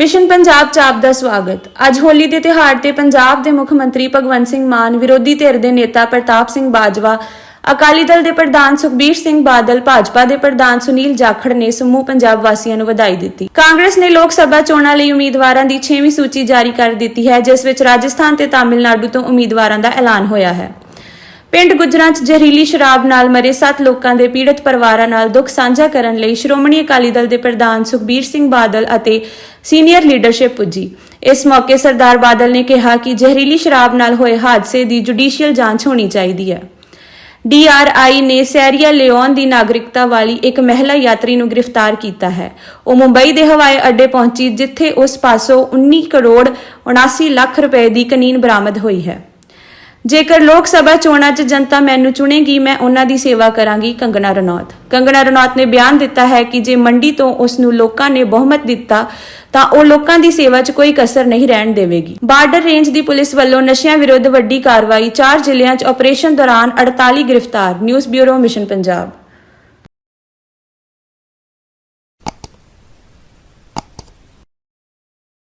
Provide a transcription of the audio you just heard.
Mission Punjab ਚ ਆਪ ਦਾ ਸਵਾਗਤ। ਅੱਜ ਹੋਲੀ ਦੇ ਤਿਉਹਾਰ ਤੇ ਪੰਜਾਬ ਦੇ ਮੁੱਖ ਮੰਤਰੀ ਭਗਵੰਤ ਸਿੰਘ ਮਾਨ, ਵਿਰੋਧੀ ਧਿਰ ਦੇ ਨੇਤਾ ਪ੍ਰਤਾਪ ਸਿੰਘ ਬਾਜਵਾ, ਅਕਾਲੀ ਦਲ ਦੇ ਪ੍ਰਧਾਨ ਸੁਖਬੀਰ ਸਿੰਘ ਬਾਦਲ, ਭਾਜਪਾ ਦੇ ਪ੍ਰਧਾਨ ਸੁਨੀਲ ਜਾਖੜ ਨੇ ਸਮੂਹ ਪੰਜਾਬ ਵਾਸੀਆਂ ਨੂੰ ਵਧਾਈ ਦਿੱਤੀ। ਕਾਂਗਰਸ ਨੇ ਲੋਕ ਸਭਾ ਚੋਣਾਂ ਲਈ ਉਮੀਦਵਾਰਾਂ ਦੀ 6ਵੀਂ ਸੂਚੀ ਜਾਰੀ ਕਰ ਦਿੱਤੀ ਹੈ, ਜਿਸ ਵਿੱਚ ਰਾਜਸਥਾਨ ਤੇ ਤਾਮਿਲਨਾਡੂ ਤੋਂ ਉਮੀਦਵਾਰਾਂ ਦਾ ਐਲਾਨ ਹੋਇਆ ਹੈ। ਪਿੰਡ ਗੁਜਰਾਂ 'ਚ ਜ਼ਹਿਰੀਲੀ ਸ਼ਰਾਬ ਨਾਲ ਮਰੇ 7 ਲੋਕਾਂ ਦੇ ਪੀੜਤ ਪਰਿਵਾਰਾਂ ਨਾਲ ਦੁੱਖ ਸਾਂਝਾ ਕਰਨ ਲਈ ਸ਼੍ਰੋਮਣੀ ਅਕਾਲੀ ਦਲ ਦੇ ਪ੍ਰਧਾਨ ਸੁਖਬੀਰ ਸਿੰਘ ਬਾਦਲ ਅਤੇ ਸੀਨੀਅਰ ਲੀਡਰਸ਼ਿਪ ਪੁੱਜੀ। ਇਸ ਮੌਕੇ ਸਰਦਾਰ ਬਾਦਲ ਨੇ ਕਿਹਾ ਕਿ ਜ਼ਹਿਰੀਲੀ ਸ਼ਰਾਬ ਨਾਲ ਹੋਏ ਹਾਦਸੇ ਦੀ ਜੁਡੀਸ਼ੀਅਲ ਜਾਂਚ ਹੋਣੀ ਚਾਹੀਦੀ ਹੈ। ਡੀਆਰਆਈ ਨੇ ਸੈਰੀਆ ਲਿਓਨ ਦੀ ਨਾਗਰਿਕਤਾ ਵਾਲੀ ਇੱਕ ਮਹਿਲਾ ਯਾਤਰੀ ਨੂੰ ਗ੍ਰਿਫਤਾਰ ਕੀਤਾ ਹੈ। ਉਹ ਮੁੰਬਈ ਦੇ ਹਵਾਈ ਅੱਡੇ ਪਹੁੰਚੀ, ਜਿੱਥੇ ਉਸ ਪਾਸੋਂ 19 ਕਰੋੜ 79 ਲੱਖ ਰੁਪਏ ਦੀ ਕਨੀਨ ਬਰਾਮਦ ਹੋਈ ਹੈ। ਜੇਕਰ ਲੋਕ ਸਭਾ ਚੋਣਾਂ 'ਚ ਜਨਤਾ ਮੈਨੂੰ ਚੁਣੇਗੀ, ਮੈਂ ਉਹਨਾਂ ਦੀ ਸੇਵਾ ਕਰਾਂਗੀ। ਕੰਗਣਾ ਰਣੌਤ। ਕੰਗਣਾ ਰਣੌਤ ਨੇ ਬਿਆਨ ਦਿੱਤਾ ਹੈ ਕਿ ਜੇ ਮੰਡੀ ਤੋਂ ਉਸ ਨੂੰ ਲੋਕਾਂ ਨੇ ਬਹੁਮਤ ਦਿੱਤਾ, ਤਾਂ ਉਹ ਲੋਕਾਂ ਦੀ ਸੇਵਾ 'ਚ ਕੋਈ ਕਸਰ ਨਹੀਂ ਰਹਿਣ ਦੇਵੇਗੀ। ਬਾਰਡਰ ਰੇਂਜ ਦੀ ਪੁਲਿਸ ਵੱਲੋਂ ਨਸ਼ਿਆਂ ਵਿਰੁੱਧ ਵੱਡੀ ਕਾਰਵਾਈ, ਚਾਰ ਜ਼ਿਲ੍ਹਿਆਂ 'ਚ ਆਪਰੇਸ਼ਨ ਦੌਰਾਨ 48 ਗ੍ਰਿਫਤਾਰ। News bureau, mission Punjab.